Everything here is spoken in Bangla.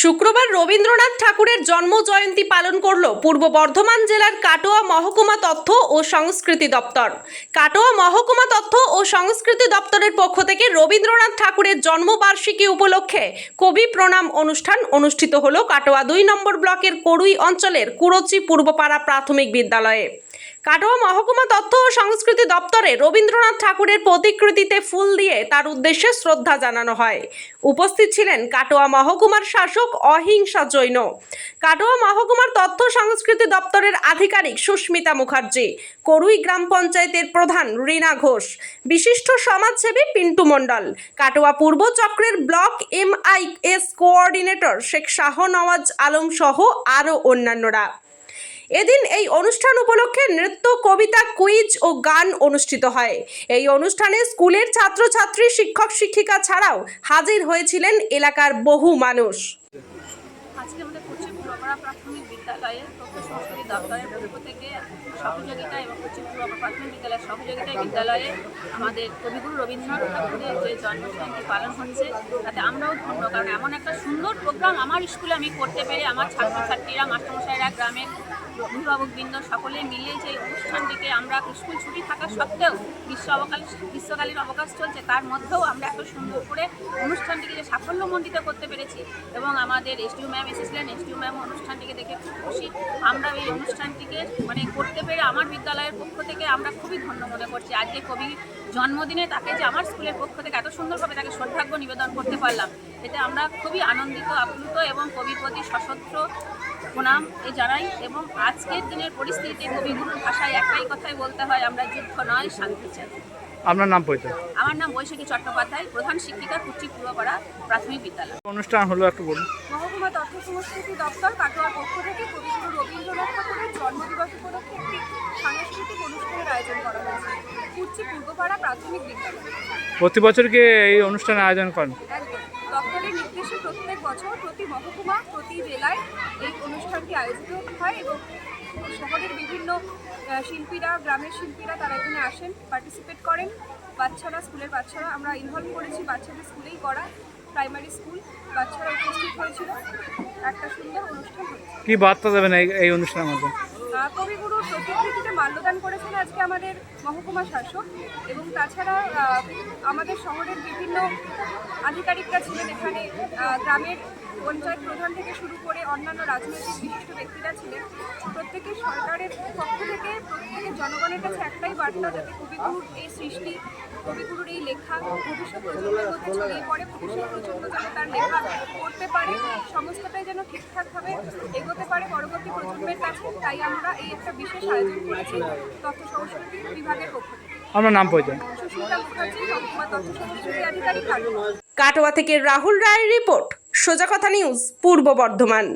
শুক্রবার রবীন্দ্রনাথ ঠাকুরের জন্ম জয়ন্তী পালন করল পূর্ব বর্ধমান জেলার কাটোয়া মহকুমা তথ্য ও সংস্কৃতি দপ্তর। কাটোয়া মহকুমা তথ্য ও সংস্কৃতি দপ্তরের পক্ষ থেকে রবীন্দ্রনাথ ঠাকুরের জন্মবার্ষিকী উপলক্ষে কবি প্রণাম অনুষ্ঠান অনুষ্ঠিত হল কাটোয়া দুই নম্বর ব্লকের করুই অঞ্চলের কুরচি পূর্বপাড়া প্রাথমিক বিদ্যালয়ে। কাটোয়া মহকুমা তথ্য ও সংস্কৃতি দপ্তরে রবীন্দ্রনাথ ঠাকুরের প্রতিকৃতিতে ফুল দিয়ে তার উদ্দেশ্যে শ্রদ্ধা জানানো হয়। উপস্থিত ছিলেন কাটোয়া মহকুমার শাসক অহিংসা জৈন। কাটোয়া মহকুমার তথ্য সংস্কৃতি দপ্তরের আধিকারিক সুস্মিতা মুখার্জি। করুই গ্রাম পঞ্চায়েতের প্রধান রীনা ঘোষ। বিশিষ্ট সমাজসেবী পিন্টু মণ্ডল। কাটোয়া পূর্ব চক্রের block MIS coordinator Sheikh Shah Nawaz Alam সহ আরও অন্যান্যরা। এদিন এই অনুষ্ঠান উপলক্ষে নৃত্য, কবিতা, কুইজ ও গান অনুষ্ঠিত হয়। এই অনুষ্ঠানে স্কুলের ছাত্রছাত্রী, শিক্ষক, শিক্ষিকা ছাড়াও হাজির হয়েছিলেন এলাকার বহু মানুষ। আজকে পূর্বপাড়া প্রাথমিক বিদ্যালয়ে তথ্য সংস্কৃতি দপ্তরের পক্ষ থেকে সহযোগিতা এবং পশ্চিম পূর্বপাড়া প্রাথমিক বিদ্যালয়ের সহযোগিতায় বিদ্যালয়ে আমাদের কবিগুরু রবীন্দ্রনাথ ঠাকুরের যে জন্মজয়ন্তী পালন হচ্ছে, তাতে আমরাও ধন্য। কারণ এমন একটা সুন্দর প্রোগ্রাম আমার স্কুলে আমি করতে পেরে আমার ছাত্রছাত্রীরা, মাস্টারমশাইরা, গ্রামের অভিভাবকবৃন্দ সকলে মিলে যে অনুষ্ঠানটিকে আমরা স্কুল ছুটি থাকা সত্ত্বেও গ্রীষ্ম অবকাশ গ্রীষ্মকালীন অবকাশ চলছে, তার মধ্যেও আমরা এত সুন্দর করে অনুষ্ঠানটিকে যে সাফল্যমণ্ডিত করতে পেরেছি এবং আমাদের এসডিও ম্যাম এসেছিলেন এসডিও ম্যাম অনুষ্ঠানটিকে দেখে খুব খুশি। আমরা এই অনুষ্ঠানটিকে মানে করতে পেরে আমার বিদ্যালয়ের পক্ষ থেকে আমরা খুবই ধন্য মনে করছি। আজকে কবি জন্মদিনে তাকে যে আমার স্কুলের পক্ষ থেকে এত সুন্দরভাবে তাকে শ্রদ্ধার্ঘ্য নিবেদন করতে পারলাম এতে আমরা খুবই আনন্দিত আপ্লুত এবং কবির প্রতি সশস্ত্র প্রণাম এ জানাই এবং আজকের দিনের পরিস্থিতিতে কবিগুরুর ভাষায় একটাই কথাই বলতে হয় আমরা যুদ্ধ নয় শান্তি চাই। আপনার নাম পরিচয় আমার নাম বৈশাখী চট্টোপাধ্যায় প্রধান শিক্ষিকা কুচি পূর্বপাড়া প্রাথমিক বিদ্যালয়। অনুষ্ঠান হলো একটু বলুন। মহকুমা তথ্য সংস্কৃতি দপ্তর কাটোয়ার পক্ষ থেকে কবিগুরু রবীন্দ্রনাথ ঠাকুরের জন্মদিবস উপলক্ষে একটি সাংস্কৃতিক অনুষ্ঠানের আয়োজন করা হয়েছে। কুর্চি পূর্বপাড়া প্রাথমিক বিদ্যালয়। প্রতি বছর বছরকে এই অনুষ্ঠানের আয়োজন করেন। দপ্তরের নির্দেশে প্রত্যেক বছর প্রতি মহকুমা প্রতি জেলায় এই অনুষ্ঠানটি আয়োজিত হয় এবং শহরের বিভিন্ন শিল্পীরা গ্রামের শিল্পীরা তারা এখানে আসেন পার্টিসিপেট করেন। বাচ্চারা স্কুলের বাচ্চারা আমরা ইনভলভ করেছি বাচ্চাদের স্কুলেই করা। প্রাইমারি স্কুল বাচ্চারা উপস্থিত হয়েছিল। একটা সুন্দর অনুষ্ঠান হয়েছে। কি বার্তা দেবেন এই অনুষ্ঠানের মধ্যে? কবিগুরু প্রতিকৃতিতে মাল্যদান করেছেন আজকে আমাদের মহকুমা শাসক এবং তাছাড়া আমাদের শহরের বিভিন্ন আধিকারিকরা ছিলেন এখানে। গ্রামের পঞ্চায়েত প্রধান থেকে শুরু করে অন্যান্য রাজনৈতিক বিশিষ্ট ব্যক্তিরা ছিলেন প্রত্যেকে সরকারের পক্ষ থেকে প্রত্যেকের জনগণের কাছে একটাই বার্তা যাতে কবিগুরুর এই সৃষ্টি কবিগুরুর এই লেখা ভবিষ্যৎ প্রজন্মের মধ্যে ছড়িয়ে পড়ে ভবিষ্যৎ প্রজন্ম যেন তার লেখা পড়তে পারে সমস্তটাই যেন ঠিকঠাকভাবে এগোতে পারে পরবর্তী প্রজন্মের কাছে তাই আমরা এই একটা বিশেষ আয়োজন করেছি তথ্য সংস্কৃতি বিভাগের পক্ষ থেকে। আপনার নাম পরিচয় কাটোয়া থেকে রাহুল রায়ের রিপোর্ট সোজা কথা নিউজ পূর্ব বর্ধমান।